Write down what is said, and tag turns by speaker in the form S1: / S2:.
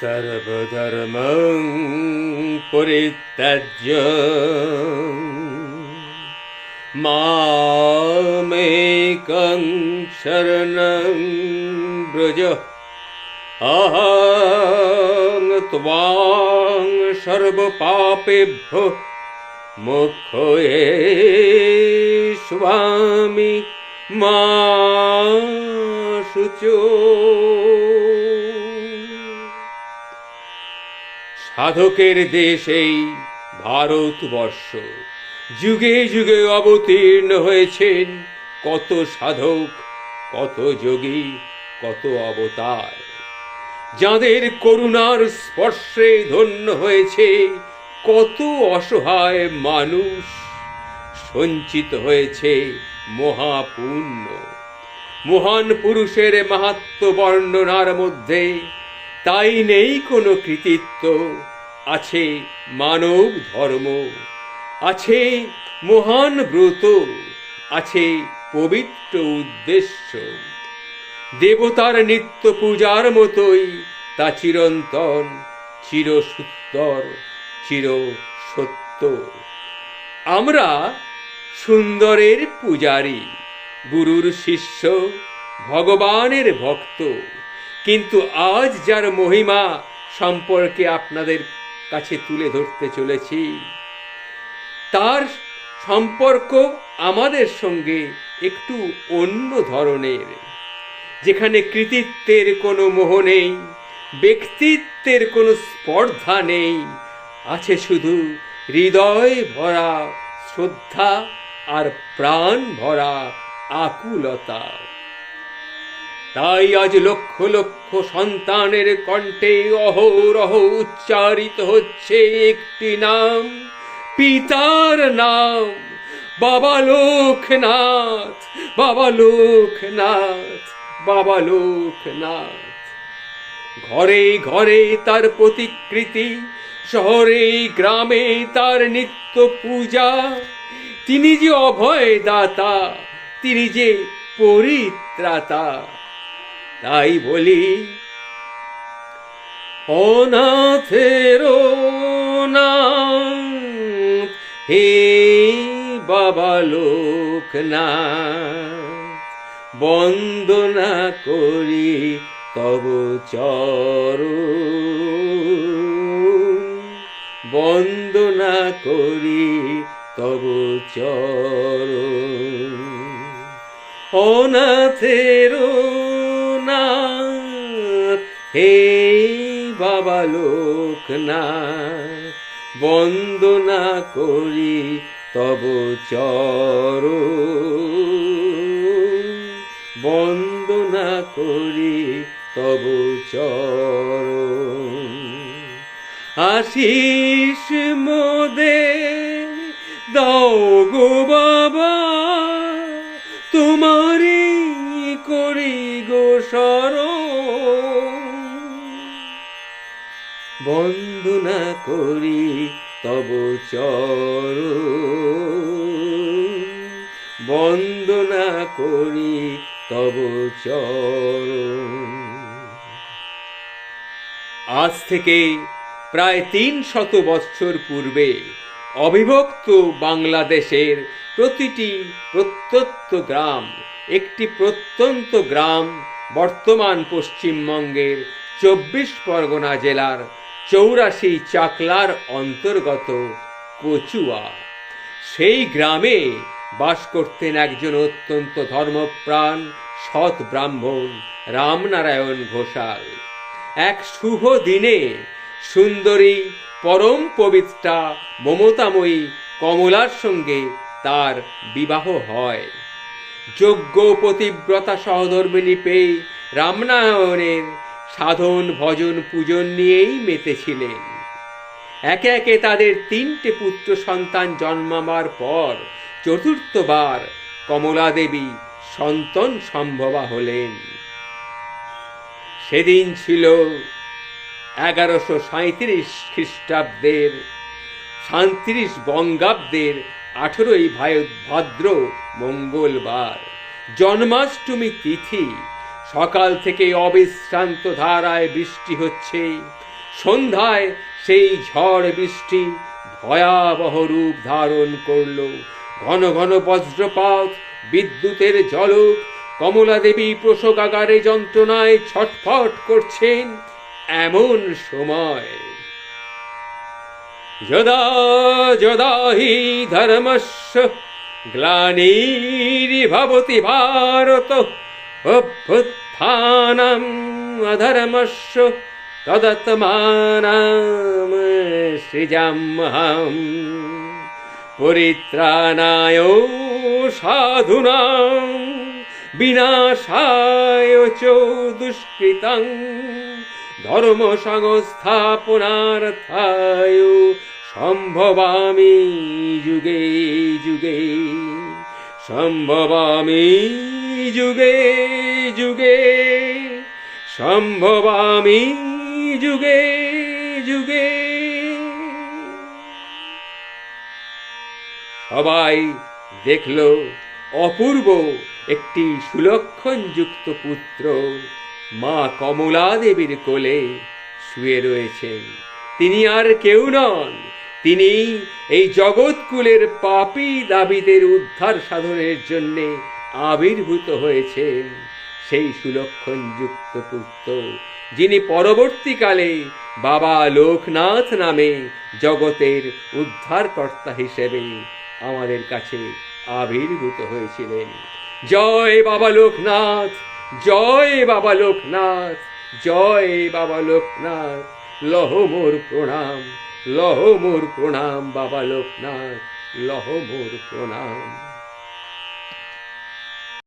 S1: सर्वधर्मं परित्यज्य मामेकं शरणं व्रज अहं त्वां सर्वपापेभ्यो मुखये स्वामी मा शुचो সাধকের দেশ এই ভারতবর্ষ। যুগে যুগে অবতীর্ণ হয়েছেন কত সাধক, কত যোগী, কত অবতার। যাদের করুণার স্পর্শে ধন্য হয়েছে কত অসহায় মানুষ, সঞ্চিত হয়েছে মহাপুণ্য। মহান পুরুষের মাহাত্ম বর্ণনার মধ্যে তাই নেই কোনো কৃতিত্ব। আছে মানব ধর্ম, আছে মহান ব্রত, আছে পবিত্র উদ্দেশ্য। দেবতার নিত্য পূজার মতোই তা চিরন্তন, চিরসুত্তর চির সত্য আমরা সুন্দরের পূজারী, গুরুর শিষ্য, ভগবানের ভক্ত। কিন্তু আজ যার মহিমা সম্পর্কে আপনাদের কাছে তুলে ধরতে চলেছি, তার সম্পর্ক আমাদের সঙ্গে একটু অন্য ধরনের, যেখানে কৃতিত্বের কোনো মোহ নেই, ব্যক্তিত্বের কোনো স্পর্ধা নেই, আছে শুধু হৃদয় ভরা শ্রদ্ধা আর প্রাণ ভরা আকুলতা। তাই আজ লক্ষ লক্ষ সন্তানের কণ্ঠে অহরহ উচ্চারিত হচ্ছে একটি নাম, পিতার নাম বাবা লোকনাথ বাবা লোকনাথ বাবা লোকনাথ ঘরে ঘরে তার প্রতিকৃতি, শহরে গ্রামে তার নিত্য পূজা। তিনি যে অভয় দাতা তিনি যে পরিত্রাতা। তাই বলি, অনাথের নাথ হে বাবা লোক না বন্দনা করি তব চর বন্দনা করি তব চর অনাথের নাথ হে বাবা লোকনাথ, বন্দনা করি তব চর। বন্দনা করি তব চর। আশিস মোদে, দাও গো বাবা, তোমারই করি গো সর বন্দনা করি তব চর বন্দনা করি তব চর আজ থেকে প্রায় তিন শত বৎসর পূর্বে অবিভক্ত বাংলাদেশের প্রতিটি প্রত্যন্ত গ্রাম, একটি প্রত্যন্ত গ্রাম বর্তমান পশ্চিমবঙ্গের চব্বিশ পরগনা জেলার চৌরাশি চাকলার অন্তর্গত কচুয়া। সেই গ্রামে বাস করতেন একজন অত্যন্ত ধর্মপ্রাণ, সৎ ব্রাহ্মণ রামনারায়ণ ঘোষাল। এক শুভ দিনে সুন্দরী, পরম পবিত্রা, মমতাময়ী কমলার সঙ্গে তার বিবাহ হয়। যোগ্য পতিব্রতা সহধর্মিনী পেয়ে রামনারায়ণের সাধন, ভজন, পূজন নিয়েই মেতেছিলেন। একে একে তাদের তিনটে পুত্র সন্তান জন্মাবার পর চতুর্থবার কমলা দেবী সন্তান সম্ভবা হলেন। সেদিন ছিল এগারোশো সাঁত্রিশ খ্রিস্টাব্দের, সাঁত্রিশ বঙ্গাব্দের আঠেরোই ভাদ্র মঙ্গলবার, জন্মাষ্টমী তিথি সকাল থেকে অবিশ্রান্ত ধারায় বৃষ্টি হচ্ছে। সন্ধ্যায় সেই ঝড় বৃষ্টি ভয়াবহ রূপ ধারণ করল। ঘন ঘন বজ্রপাত, বিদ্যুতের ঝলক কমলা দেবী প্রসবাগারে যন্ত্রণায় ছটফট করছেন এমন সময়। যদা যদা হি ধর্মস্য, গ্লানির্ভবতি ভারত অভ্যুত্থানম অধর্মস্য তদত্মানাম সৃজাম্যহম পরিত্রাণায় সাধুনাম বিনাশায় চ দুষ্কৃতং ধর্ম সংস্থাপনার্থায় সম্ভবামি যুগে যুগে সম্ভবামি যুগে যুগে সম্ভবামি যুগে যুগে। সবাই দেখল অপূর্ব একটি সুলক্ষণযুক্ত পুত্র মা কমলা দেবীর কোলে শুয়ে রয়েছেন। তিনি আর কেউ নন, তিনি এই জগৎকুলের পাপি দাবিদের উদ্ধার সাধনের জন্যে আবির্ভূত হয়েছেন সেই সুলক্ষণযুক্ত পুত্র, যিনি পরবর্তীকালে বাবা লোকনাথ নামে জগতের উদ্ধারকর্তা হিসেবে আমাদের কাছে আবির্ভূত হয়েছিলেন। জয় বাবা লোকনাথ, জয় বাবা লোকনাথ, জয় বাবা লোকনাথ, লহ মোর প্রণাম, লহ মোর প্রণাম বাবা লোকনাথ, লহ মোর প্রণাম।